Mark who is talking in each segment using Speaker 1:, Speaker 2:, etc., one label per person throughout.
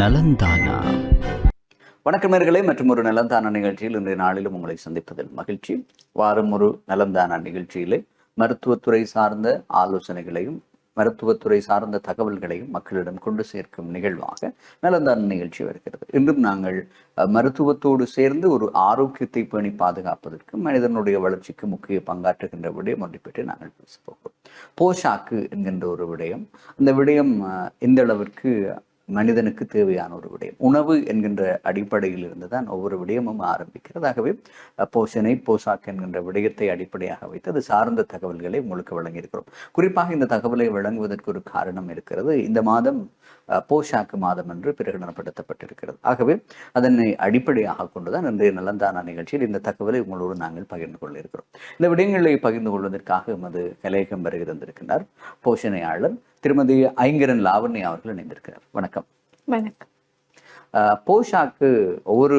Speaker 1: நலந்தானா?
Speaker 2: வணக்கம் நேர்களே மற்றும் ஒரு நலந்தான நிகழ்ச்சியில் இன்றைய நாளிலும் உங்களை சந்திப்பதில் மகிழ்ச்சி. வாரம் ஒரு நலந்தான நிகழ்ச்சியிலே மருத்துவத்துறை சார்ந்த ஆலோசனைகளையும் மருத்துவத்துறை சார்ந்த தகவல்களையும் மக்களிடம் கொண்டு சேர்க்கும் நிகழ்வாக நலந்தான நிகழ்ச்சி வருகிறது. இன்றும் நாங்கள் மருத்துவத்தோடு சேர்ந்து ஒரு ஆரோக்கியத்தை பேணி பாதுகாப்பதற்கு மனிதனுடைய வளர்ச்சிக்கு முக்கிய பங்காற்றுகின்ற விடயம் ஒன்றை பற்றி நாங்கள் பேசப் போகிறோம். போஷாக்கு என்கின்ற ஒரு விடயம். அந்த விடயம் இந்த எந்த அளவிற்கு மனிதனுக்கு தேவையான ஒரு விடயம். உணவு என்கின்ற அடிப்படையில் இருந்து தான் ஒவ்வொரு விடயமும் ஆரம்பிக்கிறது. ஆகவே அஹ், போஷணை என்கின்ற விடயத்தை அடிப்படையாக வைத்து அது சார்ந்த தகவல்களை உங்களுக்கு வழங்கியிருக்கிறோம். குறிப்பாக இந்த தகவலை வழங்குவதற்கு ஒரு காரணம் இருக்கிறது. இந்த மாதம் போஷாக்கு மாதம் என்று பிரகடனப்படுத்தப்பட்டிருக்கிறது ஆகவே அதனை அடிப்படையாக கொண்டுதான் இன்றைய நலந்தான நிகழ்ச்சியில் இந்த தகவலை உங்களோடு நாங்கள் பகிர்ந்து கொள்ள இருக்கிறோம் இந்த விடயங்களை பகிர்ந்து கொள்வதற்காக எமது கலையகம் வருகிறந்திருக்கின்றார் போஷணையாளர் திருமதி ஐங்கரன் லாவண்யா அவர்கள் இணைந்திருக்கிறார். வணக்கம்.
Speaker 3: வணக்கம்.
Speaker 2: போஷாக்கு ஒவ்வொரு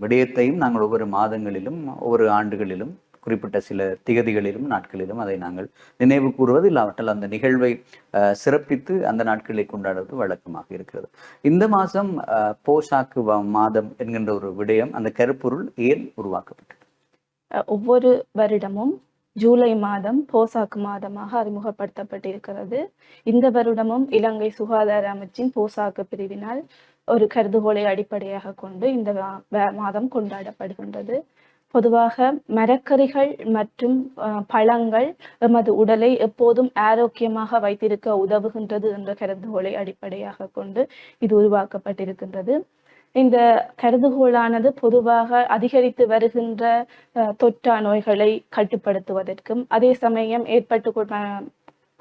Speaker 2: விடயத்தையும் நாங்கள் ஒவ்வொரு மாதங்களிலும் ஒவ்வொரு ஆண்டுகளிலும் குறிப்பிட்ட சில திகதிகளிலும் நாட்களிலும் அதை நாங்கள் நினைவு கூறுவது இல்லாவற்றால் அந்த நிகழ்வை அஹ், சிறப்பித்து அந்த நாட்களை கொண்டாடுவது வழக்கமாக இருக்கிறது. இந்த மாதம் அஹ், போஷாக்கு மாதம் என்கின்ற ஒரு விடயம் அந்த கருப்பொருள் ஏன் உருவாக்கப்பட்டது?
Speaker 3: அஹ் ஒவ்வொரு வருடமும் ஜூலை மாதம் போசாக்கு மாதமாக அறிமுகப்படுத்தப்பட்டிருக்கிறது. இந்த வருடமும் இலங்கை சுகாதார அமைச்சின் போசாக்கு பிரிவினால் ஒரு கருதுகோளை அடிப்படையாக கொண்டு இந்த மாதம் கொண்டாடப்படுகின்றது. பொதுவாக மரக்கறிகள் மற்றும் அஹ், பழங்கள் எமது உடலை எப்போதும் ஆரோக்கியமாக வைத்திருக்க உதவுகின்றது என்ற கருதுகோளை அடிப்படையாக கொண்டு இது உருவாக்கப்பட்டிருக்கின்றது. இந்த கருதுகோளானது பொதுவாக அதிகரித்து வருகின்ற அஹ், தொற்றா நோய்களை கட்டுப்படுத்துவதற்கும் அதே சமயம் ஏற்பட்டு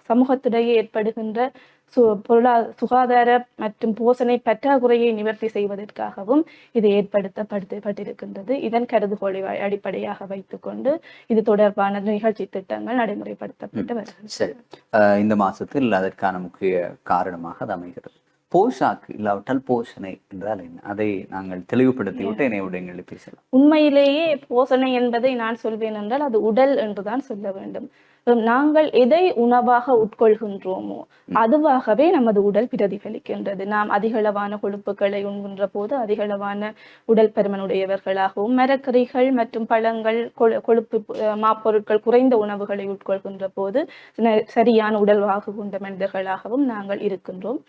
Speaker 3: சமூகத்திடையே ஏற்படுகின்ற சு பொருளா சுகாதார மற்றும் போஷணை பற்றாக்குறையை நிவர்த்தி செய்வதற்காகவும் இது ஏற்படுத்தப்பட்டிருக்கின்றது. இதன் கருதுகோளை அடிப்படையாக வைத்துக்கொண்டு இது தொடர்பான நிகழ்ச்சி திட்டங்கள் நடைமுறைப்படுத்தப்பட்டு வருகிறது.
Speaker 2: சரி. இந்த மாசத்தில் அதற்கான முக்கிய காரணமாக அது அமைகிறது. போஷாக்கு இல்லாவிட்டால் போஷணை என்றால் என்ன? அதை நாங்கள் தெளிவுபடுத்தி விட்டு என்னை பேசலாம்.
Speaker 3: உண்மையிலேயே போஷணை என்பதை நான் சொல்வேன் என்றால் அது உடல் என்றுதான் சொல்ல வேண்டும். நாங்கள் எதை உணவாக உட்கொள்கின்றோமோ அதுவாகவே நமது உடல் பிரதிபலிக்கின்றது. நாம் அதிகளவான கொழுப்புகளை உண்கின்ற போது அதிகளவான உடல் பருமனுடையவர்களாகவும் மரக்கறிகள் மற்றும் பழங்கள் கொழு- கொழுப்பு மாப்பொருட்கள் குறைந்த உணவுகளை உட்கொள்கின்ற போது சரியான உடல் வாகு கொண்ட மனிதர்களாகவும் நாங்கள் இருக்கின்றோம்.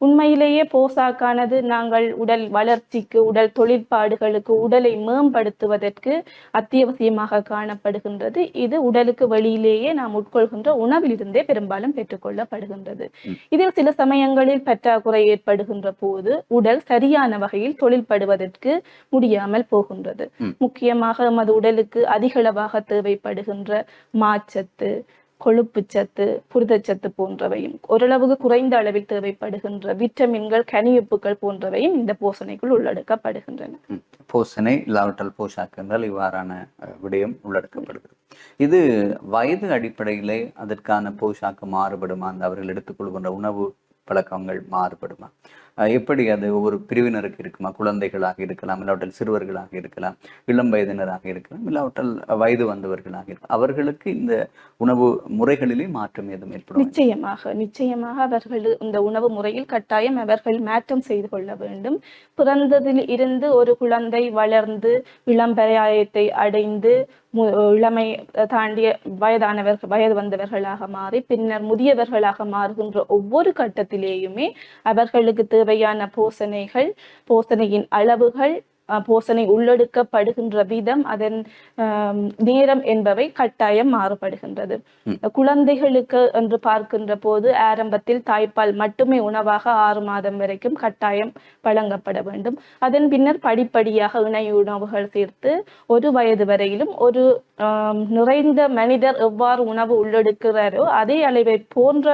Speaker 3: உண்மையிலேயே போசாக்கானது நாங்கள் உடல் வளர்ச்சிக்கு உடல் தொழிற்பாடுகளுக்கு உடலை மேம்படுத்துவதற்கு அத்தியாவசியமாக காணப்படுகின்றது. இது உடலுக்கு வெளியிலேயே நாம் உட்கொள்கின்ற உணவிலிருந்தே பெரும்பாலும் பெற்றுக்கொள்ளப்படுகின்றது. இதில் சில சமயங்களில் பற்றாக்குறை ஏற்படுகின்ற போது உடல் சரியான வகையில் தொழில்படுவதற்கு முடியாமல் போகின்றது. முக்கியமாக எமது உடலுக்கு அதிகளவாக தேவைப்படுகின்ற மாச்சத்து கொழுப்பு சத்து புரதச்சத்து போன்றவையும் ஓரளவுக்கு குறைந்த அளவில் தேவைப்படுகின்ற விட்டமின்கள் கனியுப்புகள் போன்றவையும் இந்த போசனைக்குள் உள்ளடக்கப்படுகின்றன.
Speaker 2: ம். போஷணை இல்லாவிட்டால் போஷாக்கு என்றால் இவ்வாறான விடயம் உள்ளடக்கப்படுகிறது. இது வயது அடிப்படையிலே அதற்கான போஷாக்கு மாறுபடுமா? அந்த அவர்கள் எடுத்துக்கொள்கின்ற உணவு பழக்கங்கள் மாறுபடுமா? எப்படி அது ஒவ்வொரு பிரிவினருக்கு இருக்குமா? குழந்தைகளாக இருக்கலாம் இல்லாவிட்டால் சிறுவர்களாக இருக்கலாம் இளம் வயதினராக இருக்கலாம் இல்லாவிட்டால் வயது வந்தவர்களாக இருக்கலாம். அவர்களுக்கு இந்த உணவு முறைகளிலே மாற்றம் ஏதும் ஏற்படும்?
Speaker 3: நிச்சயமாக நிச்சயமாக அவர்கள் இந்த உணவு முறையில் கட்டாயம் அவர்கள் மாற்றம் செய்து கொள்ள வேண்டும். பிறந்ததில் இருந்து ஒரு குழந்தை வளர்ந்து இளம்பராயத்தை அடைந்து மு- இளமை தாண்டிய வயதானவர்கள் வயது வந்தவர்களாக மாறி பின்னர் முதியவர்களாக மாறுகின்ற ஒவ்வொரு கட்டத்திலேயுமே அவர்களுக்கு தேவையான போசனைகள் போசனையின் அளவுகள் போசனை உள்ளெடுக்கப்படுகின்ற விதம் அதன் நேரம் என்பவை கட்டாயம் மாறுபடுகின்றது. குழந்தைகளுக்கு என்று பார்க்கின்ற போது ஆரம்பத்தில் தாய்ப்பால் மட்டுமே உணவாக ஆறு மாதம் வரைக்கும் கட்டாயம் வழங்கப்பட வேண்டும். அதன் பின்னர் படிப்படியாக இணை உணவுகள் சேர்த்து ஒரு வயது வரையிலும் ஒரு நிறைந்த மனிதர் எவ்வாறு உணவு உள்ளெடுக்கிறாரோ அதே அளவை போன்ற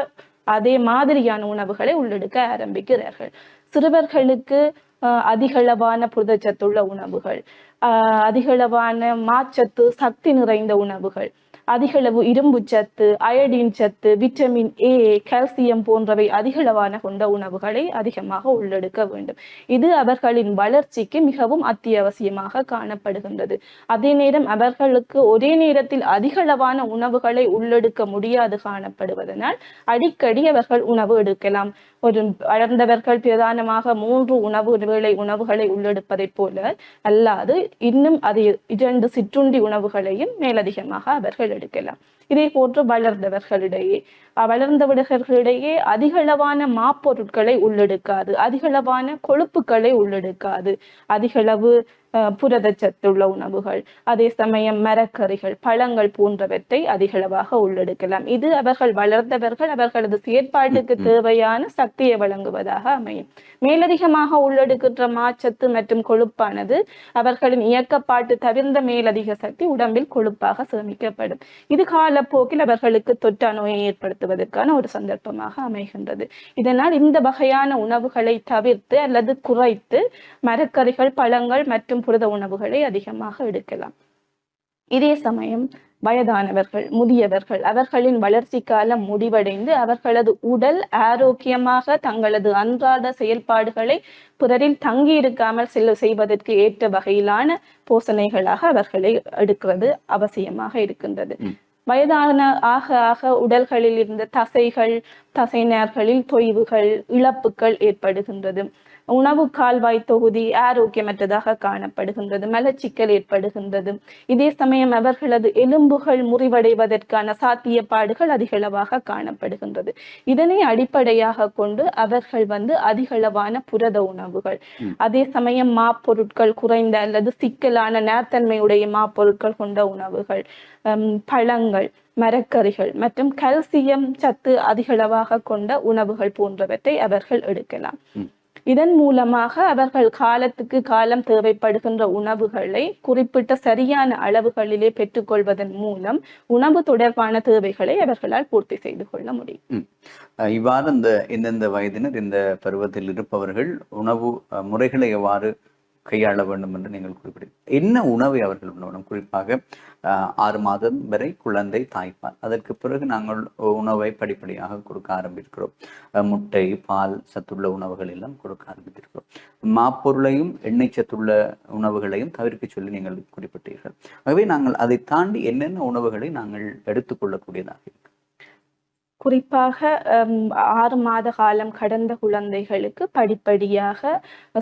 Speaker 3: அதே மாதிரியான உணவுகளை உள்ளெடுக்க ஆரம்பிக்கிறார்கள். சிறுவர்களுக்கு அதிகளவான புரதச்சத்துள்ள உணவுகள் ஆஹ், அதிகளவான மாச்சத்து சக்தி நிறைந்த உணவுகள் அதிகளவு இரும்பு சத்து அயடின் சத்து விட்டமின் ஏ கால்சியம் போன்றவை அதிகளவான கொண்ட உணவுகளை அதிகமாக உள்ளெடுக்க வேண்டும். இது அவர்களின் வளர்ச்சிக்கு மிகவும் அத்தியாவசியமாக காணப்படுகின்றது. அதே நேரம் அவர்களுக்கு ஒரே நேரத்தில் அதிகளவான உணவுகளை உள்ளெடுக்க முடியாது காணப்படுவதனால் அடிக்கடி அவர்கள் உணவு எடுக்கலாம். ஒரு வளர்ந்தவர்கள் பிரதானமாக மூன்று உணவு வேளை உணவுகளை உள்ளெடுப்பதைப் போல அல்லாது இன்னும் அது இரண்டு சிற்றுண்டி உணவுகளையும் மேலதிகமாக அவர்கள் எடுக்கலாம். இதே போன்று வளர்ந்தவர்களிடையே வளர்ந்தவர்களிடையே அதிகளவான மாப்பொருட்களை உள்ளெடுக்காது அதிகளவான கொழுப்புகளை உள்ளெடுக்காது. அதிகளவு புரதச்சத்துள்ள உணவுகள் அதே சமயம் மரக்கறிகள் பழங்கள் போன்றவற்றை அதிகளவாக உள்ளெடுக்கலாம். இது அவர்கள் வளர்ந்தவர்கள் அவர்களது செயற்பாட்டுக்கு தேவையான சக்தியை வழங்குவதாக அமையும். மேலதிகமாக உள்ளெடுக்கின்ற மாச்சத்து மற்றும் கொழுப்பானது அவர்களின் இயக்கப்பாட்டு தவிர்ந்த மேலதிக சக்தி உடம்பில் கொழுப்பாக சேமிக்கப்படும். இது காலப்போக்கில் அவர்களுக்கு தொற்றா நோயை ஏற்படுத்துவதற்கான ஒரு சந்தர்ப்பமாக அமைகின்றது. இதனால் இந்த வகையான உணவுகளை தவிர்த்து அல்லது குறைத்து மரக்கறிகள் பழங்கள் மற்றும் புரத உணவுகளை அதிகமாக எடுக்கலாம். இதே சமயம் வயதானவர்கள் முதியவர்கள் அவர்களின் வளர்ச்சி காலம் முடிவடைந்து அவர்களது உடல் ஆரோக்கியமாக தங்களது அன்றாட செயல்பாடுகளை பிறரில் தங்கி இருக்காமல் செல்ல செய்வதற்கு ஏற்ற வகையிலான போசனைகளாக அவர்களை எடுக்கிறது அவசியமாக இருக்கின்றது. வயதான ஆக ஆக உடல்களில் இருந்த தசைகள் தசைநார்களில் தொய்வுகள் இழப்புகள் ஏற்படுகின்றது உணவு கால்வாய் தொகுதி ஆரோக்கியமற்றதாக காணப்படுகின்றது மலச்சிக்கல் ஏற்படுகின்றது இதே சமயம் அவர்களது எலும்புகள் முறிவடைவதற்கான சாத்தியப்பாடுகள் அதிகளவாக காணப்படுகின்றது இதனை அடிப்படையாக கொண்டு அவர்கள் வந்து அதிகளவான புரத உணவுகள். அதே சமயம் மாப்பொருட்கள் குறைந்த அல்லது சிக்கலான நேர்த்தன்மையுடைய மாப்பொருட்கள் கொண்ட உணவுகள் ஹம், பழங்கள் மரக்கறிகள் மற்றும் கல்சியம் சத்து அதிகளவாக கொண்ட உணவுகள் போன்றவற்றை அவர்கள் எடுக்கலாம். இதன் மூலமாக அவர்கள் காலத்துக்கு காலம் தேவைப்படுகின்ற உணவுகளை குறிப்பிட்ட சரியான அளவுகளிலே பெற்றுக்கொள்வதன் மூலம் உணவு தொடர்பான தேவைகளை அவர்களால் பூர்த்தி செய்து கொள்ள முடியும்.
Speaker 2: அஹ் இவ்வாறு இந்த இந்தந்த வயதினர் இந்த பருவத்தில் இருப்பவர்கள் உணவு அஹ், முறைகளை எவ்வாறு கையாள வேண்டும் என்று நீங்கள் குறிப்பிட்டீர்கள் என்ன உணவை அவர்கள் உண்ண குறிப்பாக ஆறு மாதம் வரை குழந்தை தாய்ப்பால். அதற்கு பிறகு நாங்கள் உணவை படிப்படியாக கொடுக்க ஆரம்பிக்கிறோம். முட்டை பால் சத்துள்ள உணவுகள் எல்லாம் கொடுக்க ஆரம்பித்திருக்கிறோம் மாப்பொருளையும் எண்ணெய் சத்துள்ள உணவுகளையும் தவிர்க்க சொல்லி நீங்கள் குறிப்பிட்டீர்கள். ஆகவே நாங்கள் அதை தாண்டி என்னென்ன உணவுகளை நாங்கள் எடுத்துக்கொள்ளக்கூடியதாக இருக்கிறோம்
Speaker 3: குறிப்பாக ஆறு மாத காலம் கடந்த குழந்தைகளுக்கு படிப்படியாக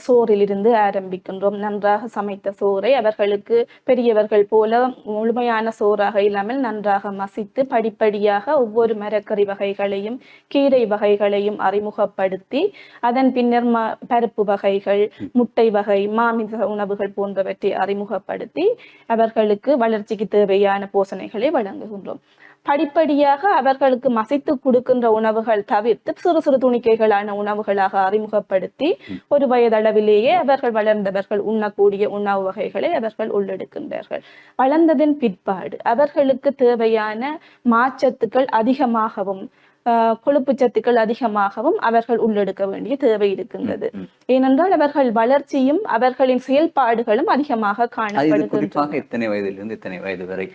Speaker 3: சோறிலிருந்து ஆரம்பிக்கின்றோம். நன்றாக சமைத்த சோறை அவர்களுக்கு பெரியவர்கள் போல முழுமையான சோறாக இல்லாமல் நன்றாக மசித்து படிப்படியாக ஒவ்வொரு மரக்கறி வகைகளையும் கீரை வகைகளையும் அறிமுகப்படுத்தி அதன் பின்னர் ம பருப்பு வகைகள் முட்டை வகை மாமிச உணவுகள் போன்றவற்றை அறிமுகப்படுத்தி அவர்களுக்கு வளர்ச்சிக்கு தேவையான போசனைகளை வழங்குகின்றோம். படிப்படியாக அவர்களுக்கு மசித்து கொடுக்கின்ற உணவுகள் தவிர்த்து சிறு சிறு துணிக்கைகளான உணவுகளாக அறிமுகப்படுத்தி ஒரு வயதளவிலேயே அவர்கள் வளர்ந்தவர்கள் உண்ணக்கூடிய உணவு வகைகளை அவர்கள் உள்ளெடுக்கின்றார்கள். வளர்ந்ததன் பிற்பாடு அவர்களுக்கு தேவையான மாச்சத்துக்கள் அதிகமாகவும் ஆஹ், கொழுப்பு சத்துக்கள் அதிகமாகவும் அவர்கள் உள்ளெடுக்க வேண்டிய தேவை இருக்கின்றது. ஏனென்றால் அவர்கள் வளர்ச்சியும் அவர்களின் செயல்பாடுகளும் அதிகமாக
Speaker 2: அது இது
Speaker 3: காணப்படுகின்றன.
Speaker 2: குறிப்பாக எத்தனை வயதிலிருந்து எத்தனை வயது வரை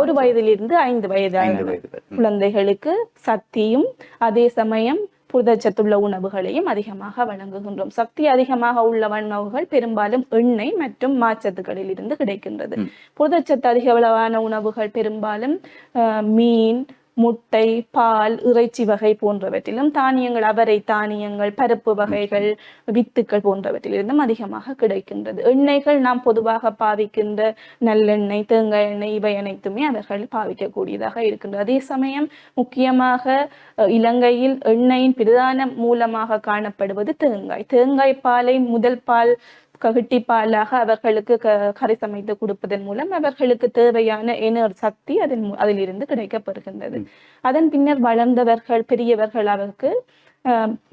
Speaker 3: ஒரு வயதிலிருந்து ஐந்து வயதான. குழந்தைகளுக்கு சக்தியும் அதே சமயம் புரதச்சத்துள்ள உணவுகளையும் அதிகமாக வழங்குகின்றோம். சக்தி அதிகமாக உள்ள உணவுகள் பெரும்பாலும் எண்ணெய் மற்றும் மாச்சத்துக்களில் இருந்து கிடைக்கின்றது. புரதச்சத்து அதிகளவான உணவுகள் பெரும்பாலும் மீன் முட்டை பால் இறைச்சி வகை போன்றவற்றிலும் தானியங்கள் அவரை தானியங்கள் பருப்பு வகைகள் வித்துக்கள் போன்றவற்றிலிருந்தும் அதிகமாக கிடைக்கின்றது. எண்ணெய்கள் நாம் பொதுவாக பாவிக்கின்ற நல்லெண்ணெய் தேங்காய் எண்ணெய் இவை அனைத்துமே அவர்கள் பாவிக்கக்கூடியதாக இருக்கின்றது. அதே சமயம் முக்கியமாக இலங்கையில் எண்ணெயின் பிரதான மூலமாக காணப்படுவது தேங்காய். தேங்காய் பாலை முதல் பால் ககிட்டி பாலாக அவர்களுக்கு க கறி சமைத்து கொடுப்பதன் மூலம் அவர்களுக்கு தேவையான எனர் சக்தி அதன் அதிலிருந்து கிடைக்கப்பெறுகின்றது அதன் பின்னர் வளர்ந்தவர்கள் பெரியவர்கள் அவருக்கு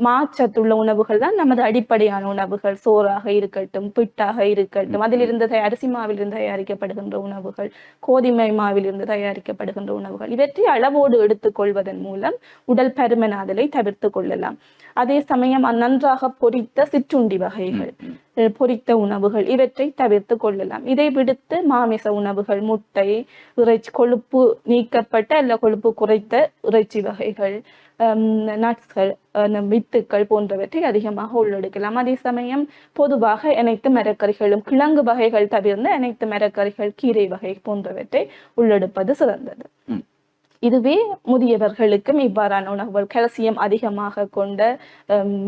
Speaker 3: மாச்சத்துள்ள உணவுகள் தான் நமது அடிப்படையான உணவுகள். சோறாக இருக்கட்டும் பிட்டாக இருக்கட்டும் அதிலிருந்து அரிசி மாவிலிருந்து தயாரிக்கப்படுகின்ற உணவுகள் கோதுமை மாவிலிருந்து தயாரிக்கப்படுகின்ற உணவுகள் இவற்றை அளவோடு எடுத்துக்கொள்வதன் மூலம் உடல் பருமனாதலை தவிர்த்து கொள்ளலாம். அதே சமயம் நன்றாக பொரித்த சிற்றுண்டி வகைகள். பொரித்த உணவுகள் இவற்றை தவிர்த்து கொள்ளலாம். இதை விடுத்து மாமிச உணவுகள் முட்டை இறைச்சி கொழுப்பு நீக்கப்பட்ட அல்ல கொழுப்பு குறைத்த இறைச்சி வகைகள் நட்ஸ்கள் வித்துக்கள் போன்றவற்றை அதிகமாக உள்ளெடுக்கலாம் அதே சமயம் பொதுவாக அனைத்து மரக்கறிகளும் கிழங்கு வகைகள் தவிர்ந்து அனைத்து மரக்கறிகள் கீரை வகை போன்றவற்றை உள்ளெடுப்பது சிறந்தது. இதுவே முதியவர்களுக்கும் இவ்வாறான உணவுகள் கால்சியம் அதிகமாக கொண்ட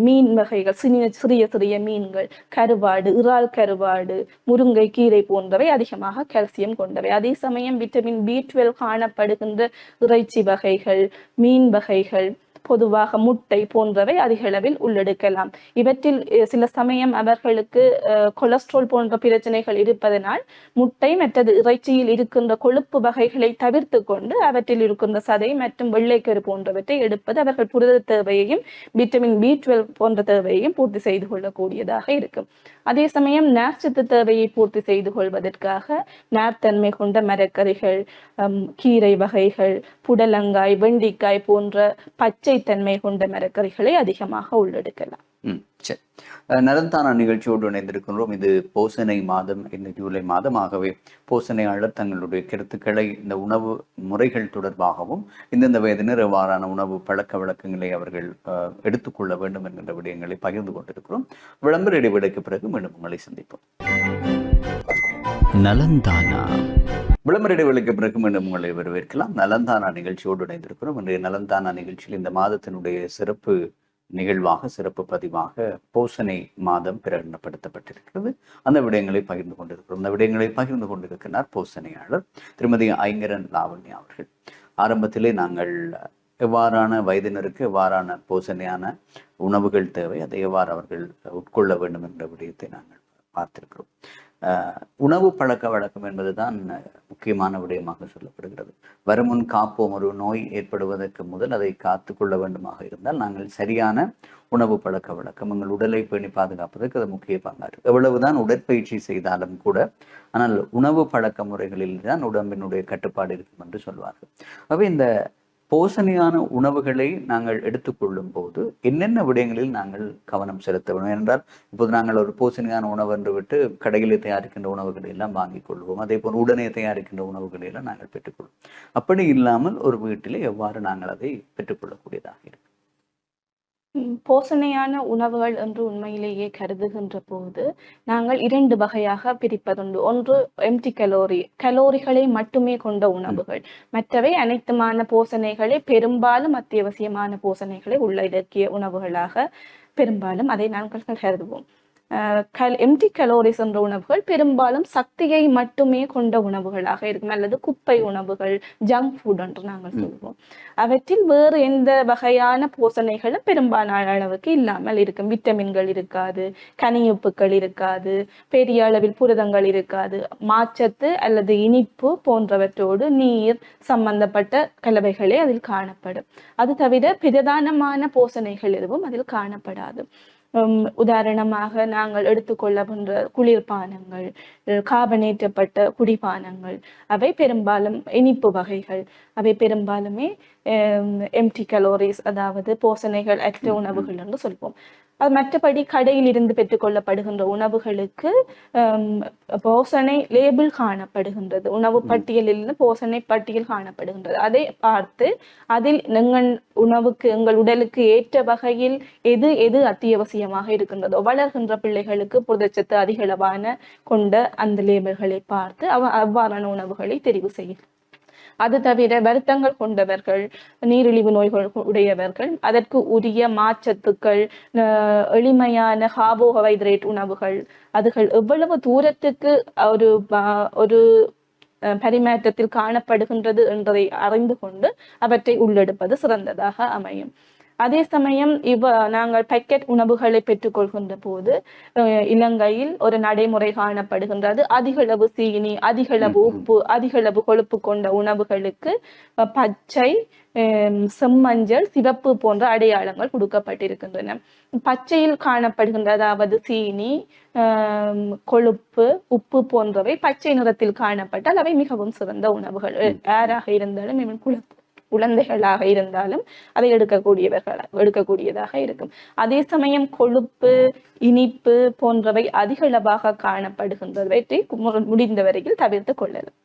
Speaker 3: மீன் வகைகள் சிறிய சிறிய சிறிய மீன்கள் கருவாடு இறால் கருவாடு முருங்கை கீரை போன்றவை அதிகமாக கெல்சியம் கொண்டவை. அதே சமயம் விட்டமின் பி டுவெல் காணப்படுகின்ற இறைச்சி வகைகள் மீன் வகைகள் பொதுவாக முட்டை போன்றவை அதிக அளவில் உள்ளெடுக்கலாம். இவற்றில் சில சமயம் அவர்களுக்கு அஹ், கொலஸ்ட்ரால் போன்ற பிரச்சனைகள் இருப்பதனால் முட்டை மற்றது இறைச்சியில் இருக்கின்ற கொழுப்பு வகைகளை தவிர்த்து கொண்டு அவற்றில் இருக்கின்ற சதை மற்றும் வெள்ளைக்கரு போன்றவற்றை எடுப்பது அவர்கள் புரத தேவையையும் விட்டமின் பி டுவெல் போன்ற தேவையையும் பூர்த்தி செய்து கொள்ளக்கூடியதாக இருக்கும். அதே சமயம் நார்ச்சத்து தேவையை பூர்த்தி செய்து கொள்வதற்காக நார்த்தன்மை கொண்ட மரக்கறிகள் கீரை வகைகள் புடலங்காய் வெண்டிக்காய் போன்ற பச்சை தன்மை கொண்ட மரக்கறிகளை அதிகமாக உள்ளெடுக்கலாம்.
Speaker 2: ம் சரி. நலந்தானா நிகழ்ச்சியோடு இணைந்திருக்கின்றோம். இது போசனை மாதம் இந்த ஜூலை மாதம் ஆகவே போசனையாளர் தங்களுடைய கருத்துக்களை இந்த உணவு முறைகள் தொடர்பாகவும் இந்தந்த வயதினர் எவ்வாறான உணவு பழக்க வழக்கங்களை அவர்கள் எடுத்துக்கொள்ள வேண்டும் என்கின்ற விடயங்களை பகிர்ந்து கொண்டிருக்கிறோம். விளம்பர இடைவேளைக்கு பிறகு மீண்டும் உங்களை சந்திப்போம்.
Speaker 1: நலந்தானா?
Speaker 2: விளம்பர இடைவேளைக்கு பிறகு மீண்டும் உங்களை வரவேற்கலாம். நலந்தானா நிகழ்ச்சியோடு இணைந்திருக்கிறோம். இன்றைய நலந்தானா நிகழ்ச்சியில் இந்த மாதத்தினுடைய சிறப்பு நிகழ்வாக சிறப்பு பதிவாக போசனை மாதம் பிரகடனப்படுத்தப்பட்டிருக்கிறது. அந்த விடயங்களை பகிர்ந்து கொண்டிருக்கிறோம். அந்த விடயங்களை பகிர்ந்து கொண்டிருக்கிறார் போசனையாளர் திருமதி ஐங்கரன் லாவண்யா அவர்கள். ஆரம்பத்திலே நாங்கள் எவ்வாறான வயதினருக்கு எவ்வாறான போசனையான உணவுகள் தேவை அதை எவ்வாறு அவர்கள் உட்கொள்ள வேண்டும் என்ற விடயத்தை நாங்கள் பார்த்திருக்கிறோம். உணவு பழக்க வழக்கம் என்பதுதான் முக்கியமான விடயமாக சொல்லப்படுகிறது. வருமுன் காப்போம் ஒரு நோய் ஏற்படுவதற்கு முதல் அதை காத்து கொள்ள வேண்டுமாக இருந்தால் நாங்கள் சரியான உணவு பழக்க வழக்கம் எங்கள் உடலை பேணி பாதுகாப்பதற்கு அது முக்கிய பங்காற்று. எவ்வளவுதான் உடற்பயிற்சி செய்தாலும் கூட ஆனால் உணவு பழக்க முறைகளில் தான் உடம்பினுடைய கட்டுப்பாடு இருக்கும் என்று சொல்வார்கள். ஆகவே இந்த போசனையான உணவுகளை நாங்கள் எடுத்துக்கொள்ளும் போது என்னென்ன விடயங்களில் நாங்கள் கவனம் செலுத்த வேண்டும்? என்றால் இப்போது நாங்கள் ஒரு போசனையான உணவு என்று விட்டு கடையிலே தயாரிக்கின்ற உணவுகளை எல்லாம் வாங்கிக் கொள்வோம். அதே போல் உடனே தயாரிக்கின்ற உணவுகளை எல்லாம் நாங்கள் பெற்றுக்கொள்வோம் அப்படி இல்லாமல் ஒரு வீட்டிலே எவ்வாறு நாங்கள் அதை பெற்றுக்கொள்ளக்கூடியதாக இருக்கும்?
Speaker 3: போசணையான உணவுகள் என்று உண்மையிலேயே கருதுகின்ற போது நாங்கள் இரண்டு வகையாக பிரிப்பதுண்டு. ஒன்று எம்டி கலோரி கலோரிகளை மட்டுமே கொண்ட உணவுகள். மற்றவை அனைத்துமான போசணைகளை பெரும்பாலும் அத்தியாவசியமான போசணைகளை உள்ளடக்கிய உணவுகளாக பெரும்பாலும் அதை நாங்கள் கருதுவோம். எம்டி கலோரிஸ் என்ற உணவுகள் பெரும்பாலும் சக்தியை மட்டுமே கொண்ட உணவுகளாக இருக்கும். அல்லது குப்பை உணவுகள் ஜங்க் ஃபுட் என்று நாங்கள் சொல்வோம். அவற்றில் வேறு எந்த வகையான போசணைகளும் பெரும்பாலான அளவுக்கு இல்லாமல் இருக்கும். விட்டமின்கள் இருக்காது கனியுப்புக்கள் இருக்காது பெரிய அளவில் புரதங்கள் இருக்காது. மாச்சத்து அல்லது இனிப்பு போன்றவற்றோடு நீர் சம்பந்தப்பட்ட கலவைகளே அதில் காணப்படும். அது தவிர பிரதானமான போசணைகள் எதுவும் அதில் காணப்படாது. உதாரணமாக நாங்கள் எடுத்துக்கொள்ளுகின்ற குளிர்பானங்கள் கார்பனேற்றப்பட்ட குடிபானங்கள் அவை பெரும்பாலும் இனிப்பு வகைகள். அவை பெரும்பாலுமே எம்டி கலோரிஸ் அதாவது போசணைகள் அற்ற உணவுகள் என்று சொல்வோம் அது மற்றபடி கடையில் இருந்து பெற்றுக்கொள்ளப்படுகின்ற உணவுகளுக்கு போசணை லேபிள் காணப்படுகின்றது உணவு பட்டியலில் போசணை பட்டியல் காணப்படுகின்றது அதை பார்த்து அதில் எங்கள் உணவுக்கு எங்கள் உடலுக்கு ஏற்ற வகையில் எது எது அத்தியாவசியமாக இருக்கின்றதோ வளர்கின்ற பிள்ளைகளுக்கு புரதச்சத்து அதிகளவான கொண்ட அந்த லேபிள்களை பார்த்து அவ அவ்வாறான உணவுகளை தெரிவு செய்யும் அது தவிர வருத்தங்கள் கொண்டவர்கள் நீரிழிவு நோய்கள் உடையவர்கள் அதற்கு உரிய மாச்சத்துக்கள் அஹ் எளிமையான கார்போஹைட்ரேட் உணவுகள் அதுகள் எவ்வளவு தூரத்துக்கு ஒரு ஒரு அஹ், பரிமாற்றத்தில் காணப்படுகின்றது என்பதை அறிந்து கொண்டு அவற்றை உள்ளெடுப்பது சிறந்ததாக அமையும். அதே சமயம் இவ நாங்கள் பேக்கெட் உணவுகளை பெற்றுக்கொள்கின்ற போது இலங்கையில் ஒரு நடைமுறை காணப்படுகின்றது. அதிகளவு சீனி அதிகளவு உப்பு அதிகளவு கொழுப்பு கொண்ட உணவுகளுக்கு பச்சை செம்மஞ்சள் சிவப்பு போன்ற அடையாளங்கள் கொடுக்கப்பட்டிருக்கின்றன. பச்சையில் காணப்படுகின்ற அதாவது சீனி கொழுப்பு உப்பு போன்றவை பச்சை நிறத்தில் காணப்பட்டால் அவை மிகவும் சிறந்த உணவுகள். யாராக இருந்தாலும் இவன் குழப்பு குழந்தைகளாக இருந்தாலும் அதை எடுக்கக்கூடியவர்கள் எடுக்கக்கூடியதாக இருக்கும். அதே சமயம் கொழுப்பு இனிப்பு போன்றவை அதிகளவாக காணப்படுகின்றவற்றை முடிந்த வரையில் தவிர்த்து கொள்ளலாம்.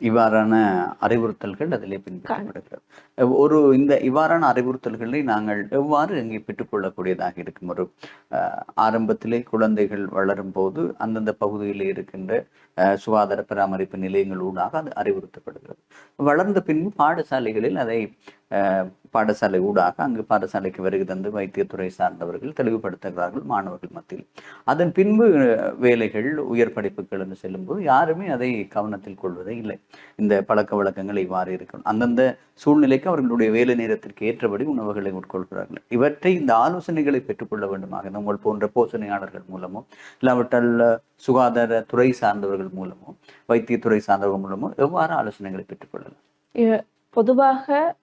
Speaker 2: இவ்வாறான அறிவுறுத்தல்கள் அதிலே பின்பற்றப்படுகிறது. ஒரு இந்த இவ்வாறான அறிவுறுத்தல்களை நாங்கள் எவ்வாறு இங்கே பெற்றுக்கொள்ளக்கூடியதாக இருக்கும்? ஒரு அஹ், ஆரம்பத்திலே குழந்தைகள் வளரும் போது அந்தந்த பகுதியில் இருக்கின்ற சுகாதார பராமரிப்பு நிலையங்கள் ஊடாக அது அறிவுறுத்தப்படுகிறது. வளர்ந்த பின்பு பாடசாலைகளில் அதை பாடசாலை ஊடாக அங்கு பாடசாலைக்கு வருகை தந்து வைத்தியத்துறை சார்ந்தவர்கள் தெளிவுபடுத்துகிறார்கள் மாணவர்கள் மத்தியில். அதன் பின்பு வேலைகள் உயர் படிப்புகள் என்று செல்லும்போது யாருமே அதை கவனத்தில் கொள்வதே இல்லை. இந்த பழக்க வழக்கங்கள் இவ்வாறு இருக்கணும். அந்தந்த சூழ்நிலைக்கு அவர்களுடைய வேலை நேரத்திற்கு ஏற்றபடி உணவுகளை உட்கொள்கிறார்கள். இவற்றை இந்த ஆலோசனைகளை பெற்றுக்கொள்ள வேண்டுமாக உங்கள் போன்ற போசனையாளர்கள் மூலமோ இல்லாவிட்டால் சுகாதாரத்துறை சார்ந்தவர்கள் ஆலோசனைகள் மூலமோ வைத்தியத்துறை சார்ந்தவர்கள் மூலமோ எவ்வாறு ஆலோசனைகளை பெற்றுக்கொள்ளலாம்?
Speaker 3: பொதுவாக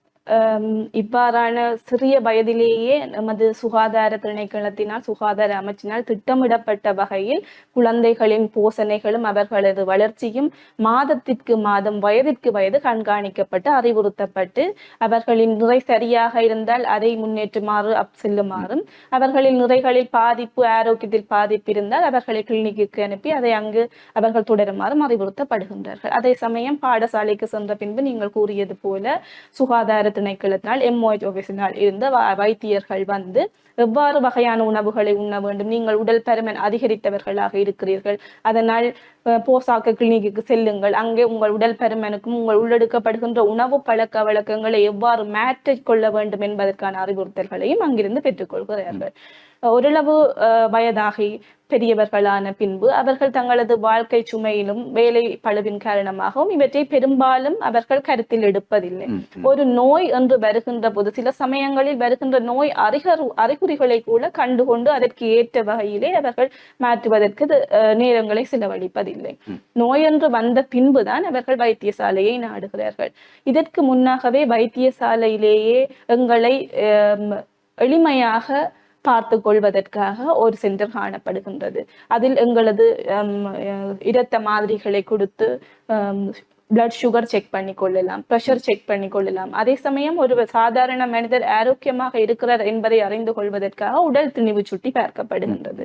Speaker 3: இவ்வாறான சிறிய வயதிலேயே நமது சுகாதார திணைக்களத்தினால் சுகாதார அமைச்சினால் திட்டமிடப்பட்ட வகையில் குழந்தைகளின் போசனைகளும் அவர்களது வளர்ச்சியும் மாதத்திற்கு மாதம் வயதிற்கு வயது கண்காணிக்கப்பட்டு அறிவுறுத்தப்பட்டு அவர்களின் நிறை சரியாக இருந்தால் அதை முன்னேற்றுமாறு அப் செல்லுமாறும் அவர்களின் நிறைகளில் பாதிப்பு ஆரோக்கியத்தில் பாதிப்பு இருந்தால் அவர்களை கிளினிக்கு அனுப்பி அதை அங்கு அவர்கள் தொடருமாறும் அறிவுறுத்தப்படுகின்றார்கள் அதே சமயம் பாடசாலைக்கு சென்ற பின்பு நீங்கள் கூறியது போல சுகாதார திணைக்களத்தினால் எம்ஓஎச் ஆஃபீஸினால் இருந்த வைத்தியர்கள் வந்து எவ்வாறு வகையான உணவுகளை உண்ண வேண்டும்? நீங்கள் உடல் பருமன் அதிகரித்தவர்களாக இருக்கிறீர்கள். அதனால் போசாக்க போசாக்கு கிளினிக்கு செல்லுங்கள். அங்கே உங்கள் உடல் பருமனுக்கும் உங்கள் உள்ளெடுக்கப்படுகின்ற உணவு பழக்க வழக்கங்களை எவ்வாறு மாற்றிக் கொள்ள வேண்டும் என்பதற்கான அறிவுறுத்தல்களையும் அங்கிருந்து பெற்றுக்கொள்கிறார்கள் ஓரளவு வயதாகி பெரியவர்களான பின்பு அவர்கள் தங்களது வாழ்க்கை சுமையிலும் வேலை பழுவின் காரணமாகவும் இவற்றை பெரும்பாலும் அவர்கள் கருத்தில் எடுப்பதில்லை. ஒரு நோய் என்று வருகின்ற போது சில சமயங்களில் வருகின்ற நோய் அறிகரு அறிகுறிகளை கூட கண்டுகொண்டு அதற்கு ஏற்ற வகையிலே அவர்கள் மாற்றுவதற்கு நேரங்களை செலவழிப்பதில்லை. நோய் என்று வந்த பின்புதான் அவர்கள் வைத்தியசாலையை நாடுகிறார்கள் இதற்கு முன்னாகவே வைத்தியசாலையிலேயே எங்களை அஹ், எளிமையாக பார்த்து கொள்வதற்காக ஒரு சென்டர் காணப்படுகின்றது. அதில் எங்களது அஹ், இரத்த மாதிரிகளை கொடுத்து பிளட் சுகர் செக் பண்ணி கொள்ளலாம் ப்ரெஷர் செக் பண்ணி கொள்ளலாம். அதே சமயம் ஒரு சாதாரண மனிதர் ஆரோக்கியமாக இருக்கிறார் என்பதை அறிந்து கொள்வதற்காக உடல் திணிவு சுட்டி பார்க்கப்படுகின்றது.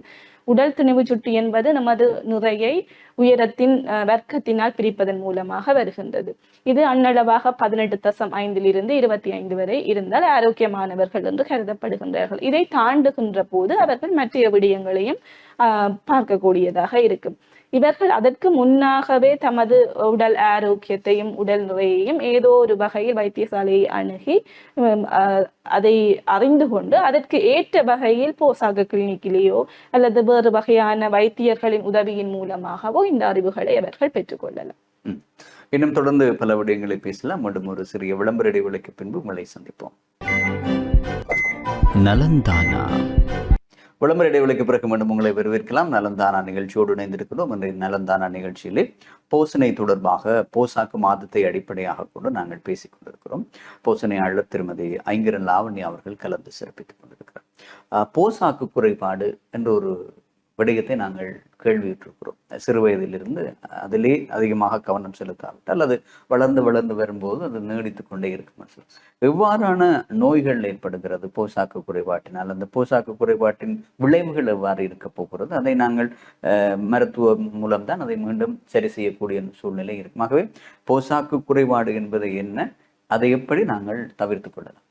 Speaker 3: உடல் துணிவு சுட்டி என்பது நமது நுரையை உயரத்தின் வர்க்கத்தினால் பிரிப்பதன் மூலமாக வருகின்றது. இது அன்னளவாக பதினெட்டு தசம் ஐந்திலிருந்து இருபத்தி ஐந்து வரை இருந்தால் ஆரோக்கியமானவர்கள் என்று கருதப்படுகின்றார்கள். இதை தாண்டுகின்ற போது அவர்கள் மற்ற விடயங்களையும் ஆஹ், பார்க்கக்கூடியதாக இருக்கும். இவர்கள் அதற்கு முன்னாகவே தமது உடல் ஆரோக்கியத்தையும் உடல் நிறையையும் ஏதோ ஒரு வகையில் வைத்தியசாலையை அணுகி அதை அறிந்து கொண்டு அதற்கு ஏற்ற வகையில் போசாக்கு கிளினிக்கிலேயோ அல்லது வேறு வகையான வைத்தியர்களின் உதவியின் மூலமாகவோ இந்த அறிவுகளை அவர்கள் பெற்றுக்கொள்ளலாம்.
Speaker 2: இன்னும் தொடர்ந்து பல விடயங்களை பேசலாம். மீண்டும் ஒரு சிறிய விளம்பர இடைவேளைக்கு பின்பு உங்களை சந்திப்போம்.
Speaker 1: நலந்தானா.
Speaker 2: விளம்பர இடைவெளிக்கு பிறகு மீண்டும் உங்களை வரவேற்கலாம். நலந்தானா நிகழ்ச்சியோடு இணைந்திருக்கிறோம். இன்றைய நலந்தானா நிகழ்ச்சியிலே போசனை தொடர்பாக போசாக்கு மாதத்தை அடிப்படையாக கொண்டு நாங்கள் பேசிக் கொண்டிருக்கிறோம். போசனையாளர் திருமதி ஐங்கரன் லாவண்யா அவர்கள் கலந்து சிறப்பித்துக் கொண்டிருக்கிறார். போசாக்கு குறைபாடு என்ற ஒரு விடயத்தை நாங்கள் கேள்வியிட்டிருக்கிறோம் சிறு வயதிலிருந்து அதிலே அதிகமாக கவனம் செலுத்தாவிட்டால் அது வளர்ந்து வளர்ந்து வரும்போது அது நீடித்து கொண்டே இருக்கும் எவ்வாறான நோய்கள் ஏற்படுகிறது? போசாக்கு குறைபாட்டினால் அந்த போசாக்கு குறைபாட்டின் விளைவுகள் எவ்வாறு இருக்க போகிறது? அதை நாங்கள் அஹ், மருத்துவ மூலம்தான் அதை மீண்டும் சரி செய்யக்கூடிய சூழ்நிலை இருக்கும். ஆகவே போசாக்கு குறைபாடு என்பது என்ன? அதை எப்படி நாங்கள் தவிர்த்து கொள்ளலாம்?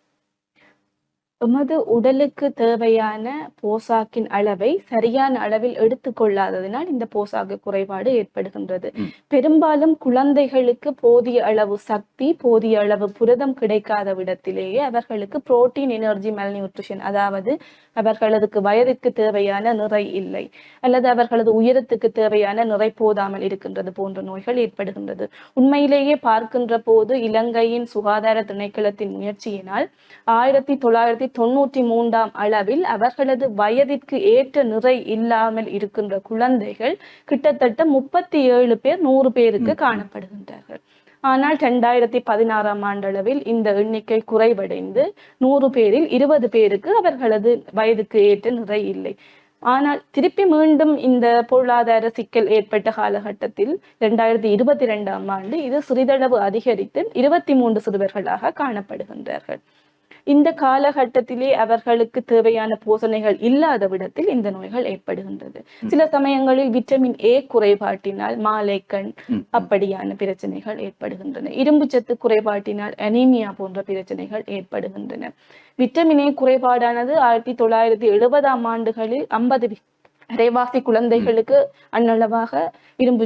Speaker 3: எமது உடலுக்கு தேவையான போசாக்கின் அளவை சரியான அளவில் எடுத்துக்கொள்ளாததினால் இந்த போசாக்கு குறைபாடு ஏற்படுகின்றது. பெரும்பாலும் குழந்தைகளுக்கு போதிய அளவு சக்தி போதிய அளவு புரதம் கிடைக்காத விடத்திலேயே அவர்களுக்கு புரோட்டீன் எனர்ஜி malnutrition அதாவது அவர்களதுக்கு வயதுக்கு தேவையான நிறை இல்லை. அல்லது அவர்களது உயரத்துக்கு தேவையான நிறை போதாமல் இருக்கின்றது போன்ற நோய்கள் ஏற்படுகின்றது. உண்மையிலேயே பார்க்கின்ற போது இலங்கையின் சுகாதார திணைக்களத்தின் முயற்சியினால் ஆயிரத்தி தொள்ளாயிரத்தி தொண்ணூற்றி மூன்றாம் அளவில் அவர்களது வயதிற்கு ஏற்ற நிறை இல்லாமல் இருக்கின்ற குழந்தைகள் கிட்டத்தட்ட முப்பத்தி ஏழு பேர் நூறு பேருக்கு காணப்படுகின்றார்கள். ஆனால் ரெண்டாயிரத்தி பதினாறாம் ஆண்டளவில் இந்த எண்ணிக்கை குறைவடைந்து நூறு பேரில் இருபது பேருக்கு அவர்களது வயதுக்கு ஏற்ற நிறை இல்லை. ஆனால் திருப்பி மீண்டும் இந்த பொருளாதார சிக்கல் ஏற்பட்ட காலகட்டத்தில் இரண்டாயிரத்தி இருபத்தி ரெண்டாம் ஆண்டு இது சிறிதளவு அதிகரித்து இருபத்தி மூன்று சிறுவர்களாக காணப்படுகின்றார்கள். இந்த காலகட்டத்திலே அவர்களுக்கு தேவையான போசணைகள் இல்லாத விடத்தில் இந்த நோய்கள் ஏற்படுகின்றது. சில சமயங்களில் விட்டமின் ஏ குறைபாட்டினால் மாலைக்கண். அப்படியான பிரச்சனைகள் ஏற்படுகின்றன. இரும்பு சத்து குறைபாட்டினால் அனீமியா போன்ற பிரச்சனைகள் ஏற்படுகின்றன. விட்டமின் ஏ குறைபாடானது ஆயிரத்தி தொள்ளாயிரத்தி எழுபதாம் ஆண்டுகளில் ஐம்பது அரைவாசி குழந்தைகளுக்கு அன்னளவாக இரும்பு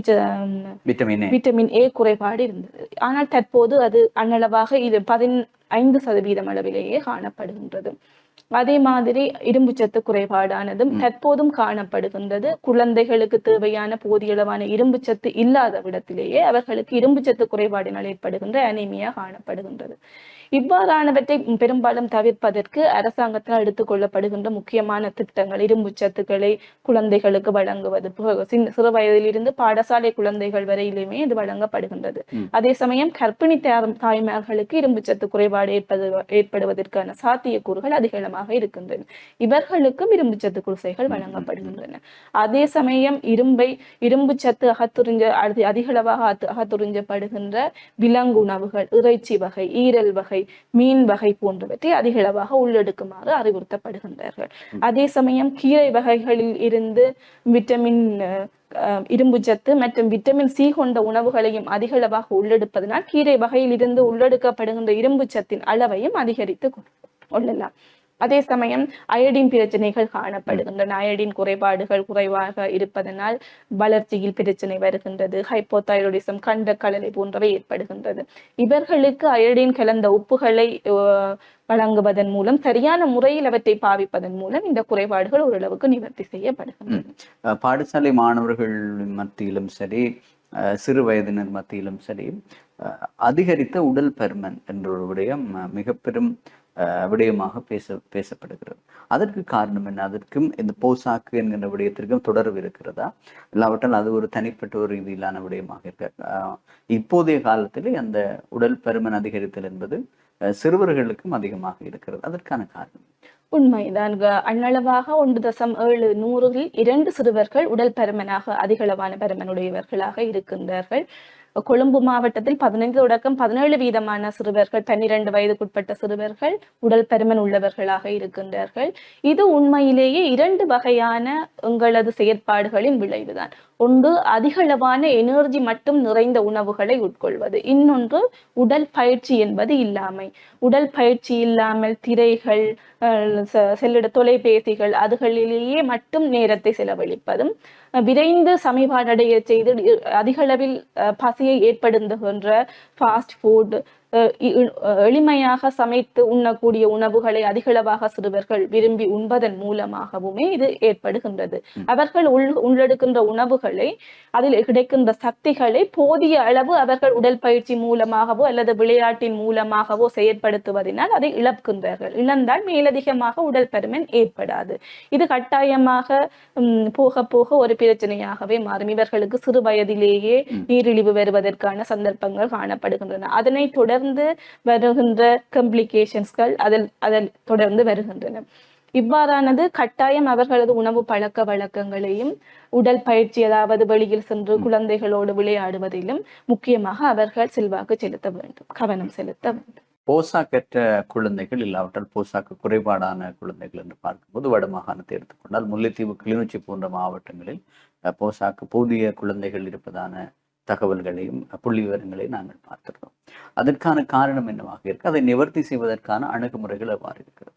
Speaker 2: விட்டமின் ஏ.
Speaker 3: குறைபாடு இருந்தது. ஆனால் தற்போது அது அன்னளவாக இது பதினைந்து சதவீதம் அளவிலேயே காணப்படுகின்றது. அதே மாதிரி இரும்புச்சத்து குறைபாடானதும் தற்போதும் காணப்படுகின்றது. குழந்தைகளுக்கு தேவையான போதிய அளவான இரும்புச்சத்து இல்லாத விடத்திலேயே அவர்களுக்கு இரும்புச்சத்து குறைபாடினால் ஏற்படுகின்ற அனீமியா காணப்படுகின்றது. இவ்வாறானவற்றை பெரும்பாலும் தவிர்ப்பதற்கு அரசாங்கத்தால் எடுத்துக்கொள்ளப்படுகின்ற முக்கியமான திட்டங்கள் இரும்பு சத்துக்களை குழந்தைகளுக்கு வழங்குவது. சிறு வயதிலிருந்து பாடசாலை குழந்தைகள் வரையிலுமே இது வழங்கப்படுகின்றது. அதே சமயம் கர்ப்பிணி தாய்- தாய்மார்களுக்கு இரும்பு சத்து குறைபாடு ஏற்பது ஏற்படுவதற்கான சாத்தியக்கூறுகள் அதிகளமாக இருக்கின்றன. இவர்களுக்கும் இரும்பு சத்து குடிசைகள் வழங்கப்படுகின்றன. அதே சமயம் இரும்பை இரும்பு சத்து அகத்துறிஞ்ச அது அதிகளவாக அகத்துறிஞ்சப்படுகின்ற விலங்கு உணவுகள் இறைச்சி வகை ஈரல் வகை மீன் வகை போன்றவற்றை அதிகளவாக உள்ளெடுக்குமாறு அறிவுறுத்தப்படுகின்றார்கள். அதே சமயம் கீரை வகைகளில் இருந்து விட்டமின் அஹ், அஹ், இரும்புச்சத்து மற்றும் விட்டமின் சி கொண்ட உணவுகளையும் அதிகளவாக உள்ளெடுப்பதனால் கீரை வகையில் இருந்து உள்ளெடுக்கப்படுகின்ற இரும்புச்சத்தின் அளவையும் அதிகரித்து கொள்ளலாம். அதே சமயம் அயடின் பிரச்சனைகள் காணப்படுகின்றன. அயடின் குறைபாடுகள் குறைவாக இருப்பதனால் வளர்ச்சியில் பிரச்சனை வருகின்றது. ஹைப்போதைரோடிசம் கண்ட கலலை போன்றவை ஏற்படுகின்றது. இவர்களுக்கு அயடின் கலந்த உப்புகளை வழங்குவதன் மூலம் சரியான முறையில் அவற்றை பாவிப்பதன் மூலம் இந்த குறைபாடுகள் ஓரளவுக்கு நிவர்த்தி செய்யப்படுகின்றன.
Speaker 2: அஹ், பாடசாலை மாணவர்கள் மத்தியிலும் சரி சிறு வயதினர் மத்தியிலும் சரி அஹ், அதிகரித்த உடல் பருமன் என்ற ஒரு விடயம் மிக பெரும் விடயமாக பேச பேசப்படுகிறது. அதற்கு காரணம் என்ன? அதற்கும் இந்த போசாக்கு என்கின்ற விடயத்திற்கும் தொடர்பு இருக்கிறதா? இல்லாவிட்டால் அது ஒரு தனிப்பட்ட ஒரு ரீதியிலான விடயமாக இருக்க இப்போதைய காலத்தில் அந்த உடல் பருமன் அதிகரித்தல் என்பது சிறுவர்களுக்கும் அதிகமாக இருக்கிறது. அதற்கான காரணம்.
Speaker 3: உண்மைதான். அண்ணளவாக ஒன்று தசம் ஏழு நூறில் இரண்டு சிறுவர்கள் உடல் பருமனாக அதிகளவான பருமனுடையவர்களாக இருக்கின்றார்கள். கொழும்பு மாவட்டத்தில் பதினைந்து தொடக்கம் பதினேழு வீதமான சிறுவர்கள் பன்னிரண்டு வயதுக்குட்பட்ட சிறுவர்கள் உடல் பருமன் உள்ளவர்களாக இருக்கின்றார்கள். இது உண்மையிலேயே இரண்டு வகையான உங்களது செயற்பாடுகளின் விளைவுதான். ஒன்று அதிகளவான எனர்ஜி மட்டும் நிறைந்த உணவுகளை உட்கொள்வது. இன்னொன்று உடல் பயிற்சி என்பது இல்லாமை. உடல் பயிற்சி இல்லாமல் திரைகள் செல்லிட தொலைபேசிகள் அதுகளிலேயே மட்டும் நேரத்தை செலவழிப்பதும் விரைந்து சமீபாடடைய செய்து அதிகளவில் பசியை ஏற்படுத்துகின்ற ஃபாஸ்ட் ஃபுட் எளிமையாக சமைத்து உண்ணக்கூடிய உணவுகளை அதிகளவாக சிறுவர்கள் விரும்பி உண்பதன் மூலமாகவுமே இது ஏற்படுகின்றது. அவர்கள் உள் உள்ளெடுக்கின்ற உணவுகளை அதில் கிடைக்கின்ற சக்திகளை போதிய அளவு அவர்கள் உடல் பயிற்சி மூலமாகவோ அல்லது விளையாட்டின் மூலமாகவோ செயற்படுத்துவதனால் அதை இழக்கின்றார்கள். இழந்தால் மேலதிகமாக உடல் பருமன் ஏற்படாது. இது கட்டாயமாக போக போக ஒரு பிரச்சனையாகவே மாறும். இவர்களுக்கு சிறு வயதிலேயே நீரிழிவு வருவதற்கான சந்தர்ப்பங்கள் காணப்படுகின்றன. அதனை தொடர்ந்து வருகின்ற கம்ப்ளிகேஷன்ஸ்கள் அதில் அதில் தொடர்ந்து வருகின்றன. இவ்வாறானது கட்டாயம் அவர்களது உணவு பழக்க வழக்கங்களையும் உடல் பயிற்சி அதாவது வெளியில் சென்று குழந்தைகளோடு விளையாடுவதிலும் முக்கியமாக அவர்கள் செல்வாக்கு செலுத்த வேண்டும் கவனம் செலுத்த வேண்டும்.
Speaker 2: போசாக்கற்ற குழந்தைகள் இல்லாவிட்டால் போசாக்கு குறைபாடான குழந்தைகள் என்று பார்க்கும்போது வடமாகாணத்தை எடுத்துக்கொண்டால் முல்லைத்தீவு கிளிநொச்சி போன்ற மாவட்டங்களில் போசாக்கு போதிய குழந்தைகள் இருப்பதான தகவல்களையும் அஹ், புள்ளி விவரங்களையும் நாங்கள் பார்த்திருக்கோம் அதற்கான காரணம் என்னவாக இருக்கு? அதை நிவர்த்தி செய்வதற்கான அணுகுமுறைகள் எவ்வாறு இருக்கிறது?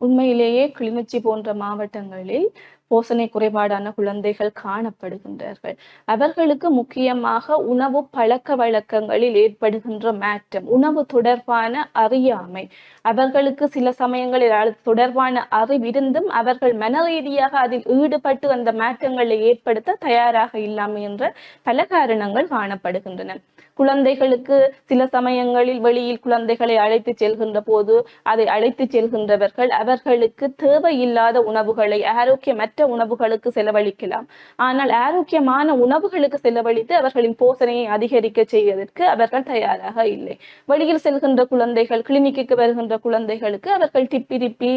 Speaker 3: உண்மையிலேயே கிளிநொச்சி போன்ற மாவட்டங்களில் போசனை குறைபாடான குழந்தைகள் காணப்படுகின்றார்கள். அவர்களுக்கு முக்கியமாக உணவு பழக்க வழக்கங்களில் ஏற்படுகின்ற மாற்றம் உணவு தொடர்பான அறியாமை. அவர்களுக்கு சில சமயங்களில் அது தொடர்பான அறிவிருந்தும் அவர்கள் மன ரீதியாக அதில் ஈடுபட்டு அந்த மாற்றங்களை ஏற்படுத்த தயாராக இல்லாமை என்ற பல காரணங்கள் காணப்படுகின்றன. குழந்தைகளுக்கு சில சமயங்களில் வெளியில் குழந்தைகளை அழைத்து செல்கின்ற போது அதை அழைத்து செல்கின்றவர்கள் அவர்களுக்கு தேவையில்லாத உணவுகளை ஆரோக்கியமற்ற உணவுகளுக்கு செலவழிக்கலாம். ஆனால் ஆரோக்கியமான உணவுகளுக்கு செலவழித்து அவர்களின் போசனையை அதிகரிக்க செய்வதற்கு அவர்கள் தயாராக இல்லை. வெளியில் செல்கின்ற குழந்தைகள் கிளினிக்கு வருகின்ற குழந்தைகளுக்கு அவர்கள் திப்பி திப்பி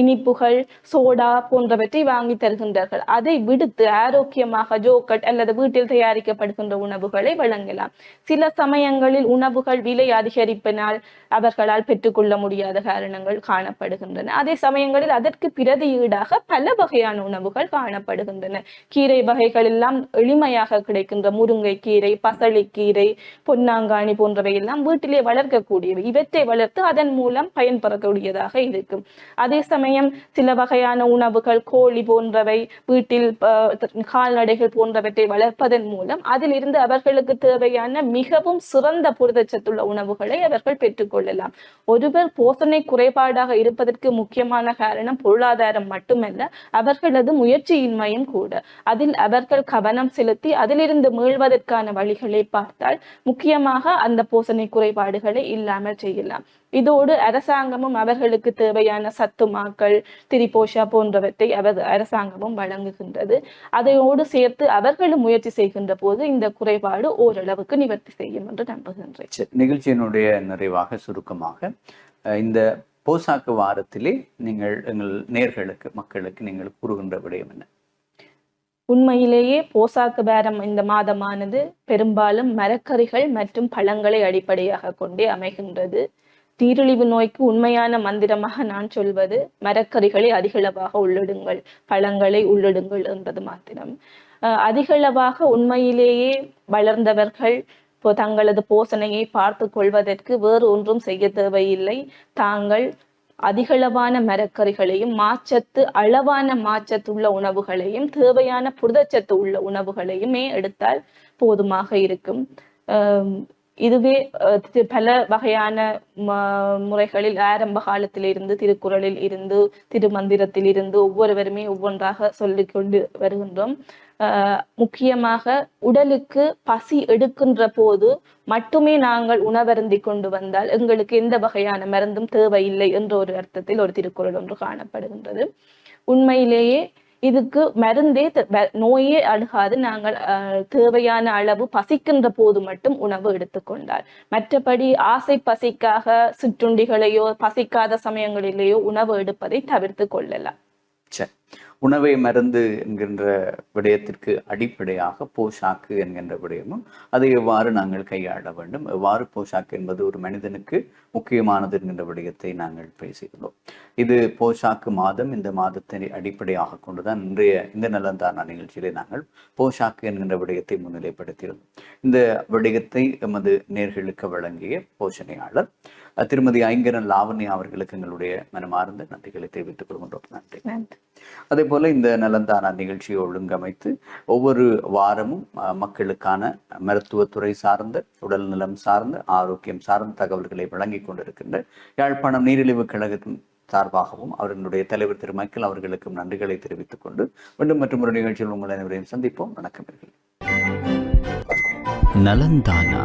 Speaker 3: இனிப்புகள் சோடா போன்றவற்றை வாங்கி தருகின்றார்கள். அதை விடுத்து ஆரோக்கியமாக ஜோக்கட் அல்லது வீட்டில் தயாரிக்கப்படுகின்ற உணவுகளை வழங்கலாம். சில சில சமயங்களில் உணவுகள் விலை அதிகரிப்பினால் அவர்களால் பெற்றுக்கொள்ள முடியாத காரணங்கள் காணப்படுகின்றன. அதே சமயங்களில் அதற்கு பிரதி ஈடாக பல வகையான உணவுகள் காணப்படுகின்றன. கீரை வகைகள் எல்லாம் எளிமையாக கிடைக்கின்ற முருங்கை கீரை பசளிக்கீரை பொன்னாங்காணி போன்றவை எல்லாம் வீட்டிலே வளர்க்கக்கூடியவை. இவற்றை வளர்த்து அதன் மூலம் பயன்பெறக்கூடியதாக இருக்கும். அதே சமயம் சில வகையான உணவுகள் கோழி போன்றவை வீட்டில் கால்நடைகள் போன்றவற்றை வளர்ப்பதன் மூலம் அதிலிருந்து அவர்களுக்கு தேவையான மிகவும் சிறந்த புரதச்சத்துள்ள உணவுகளை அவர்கள் பெற்றுக்கொள்ளலாம். ஒருவர் போசனை குறைபாடாக இருப்பதற்கு முக்கியமான காரணம் பொருளாதாரம் மட்டுமல்ல அவர்களது முயற்சியின்மையும் கூட. அதில் அவர்கள் கவனம் செலுத்தி அதிலிருந்து மீள்வதற்கான வழிகளை பார்த்தால் முக்கியமாக அந்த போசனை குறைபாடுகளை இல்லாமல் செய்யலாம். இதோடு அரசாங்கமும் அவர்களுக்கு தேவையான சத்துமாக்கள் திரிபோஷா போன்றவற்றை அவர் அரசாங்கமும் வழங்குகின்றது. அதையோடு சேர்த்து அவர்களும் முயற்சி செய்கின்ற போது இந்த குறைபாடு ஓரளவுக்கு நிவர்த்தி செய்யும் என்று நம்புகின்றேன்
Speaker 2: நிகழ்ச்சியினுடைய நிறைவாக சுருக்கமாக இந்த போசாக்கு வாரத்திலே நீங்கள் எங்கள் நேர்களுக்கு மக்களுக்கு நீங்கள் கூறுகின்ற விடயம் என்ன?
Speaker 3: உண்மையிலேயே போசாக்கு பேரம் இந்த மாதமானது பெரும்பாலும் மரக்கறிகள் மற்றும் பழங்களை அடிப்படையாக கொண்டே அமைகின்றது. நீரிழிவு நோய்க்கு உண்மையான மந்திரமாக நான் சொல்வது மரக்கறிகளை அதிகளவாக உள்ளிடுங்கள் பழங்களை உள்ளிடுங்கள் என்பது மாத்திரம். அஹ் அதிகளவாக உண்மையிலேயே வளர்ந்தவர்கள் தங்களது போசனையை பார்த்து கொள்வதற்கு வேறு ஒன்றும் செய்ய தேவையில்லை. தாங்கள் அதிகளவான மரக்கறிகளையும் மாச்சத்து அளவான மாச்சத்து உள்ள உணவுகளையும் தேவையான புரதச்சத்து உள்ள உணவுகளையுமே எடுத்தால் போதுமாக இருக்கும். இதுவே பல வகையான ம- முறைகளில் ஆரம்ப காலத்திலிருந்து திருக்குறளில் இருந்து திருமந்திரத்தில் இருந்து ஒவ்வொருவருமே ஒவ்வொன்றாக சொல்லிக் கொண்டு வருகின்றோம். ஆஹ் முக்கியமாக உடலுக்கு பசி எடுக்கின்ற போது மட்டுமே நாங்கள் உணவருந்தி கொண்டு வந்தால் எங்களுக்கு எந்த வகையான மருந்தும் தேவையில்லை என்ற ஒரு அர்த்தத்தில் ஒரு திருக்குறள் ஒன்று காணப்படுகின்றது. உண்மையிலேயே இதுக்கு மருந்தே த- நோயே அணுகாது. நாங்கள் தேவையான அளவு பசிக்கின்ற போது மட்டும் உணவு எடுத்துக்கொண்டார் மற்றபடி ஆசை பசிக்காக சிற்றுண்டிகளையோ பசிக்காத சமயங்களிலேயோ உணவு எடுப்பதை தவிர்த்து கொள்ளலாம்.
Speaker 2: சரி. உணவை மருந்து என்கின்ற விடயத்திற்கு அடிப்படையாக போஷாக்கு என்கின்ற விடயமும் அதை எவ்வாறு நாங்கள் கையாள வேண்டும்? எவ்வாறு போஷாக்கு என்பது ஒரு மனிதனுக்கு முக்கியமானது என்கின்ற விடயத்தை நாங்கள் பேசியிருந்தோம் இது போஷாக்கு மாதம் இந்த மாதத்தை அடிப்படையாக கொண்டுதான் இன்றைய இந்த நலந்தானா நிகழ்ச்சியிலே நாங்கள் போஷாக்கு என்கின்ற விடயத்தை முன்னிலைப்படுத்தியிருந்தோம் இந்த விடயத்தை எமது நேர்களுக்கு வழங்கிய போஷணையாளர் திருமதி ஐங்கரன் லாவண்யா அவர்களுக்கு எங்களுடைய மனமார்ந்த நன்றிகளை தெரிவித்துக் கொள்கின்றோம். நன்றி.
Speaker 3: நன்றி.
Speaker 2: அதே போல இந்த நலந்தானா நிகழ்ச்சியை ஒழுங்கமைத்து ஒவ்வொரு வாரமும் மக்களுக்கான மருத்துவத்துறை சார்ந்த உடல் நலம் சார்ந்த ஆரோக்கியம் சார்ந்த தகவல்களை வழங்கி கொண்டிருக்கின்ற யாழ்ப்பாணம் நீரிழிவு கழகத்தின் சார்பாகவும் அவர்களுடைய தலைவர் திரு மைக்கேல் அவர்களுக்கும் நன்றிகளை தெரிவித்துக் கொண்டு மீண்டும் மற்றும் ஒரு நிகழ்ச்சியில் உங்கள் அனைவரையும் சந்திப்போம். வணக்கம்.
Speaker 1: நலந்தானா.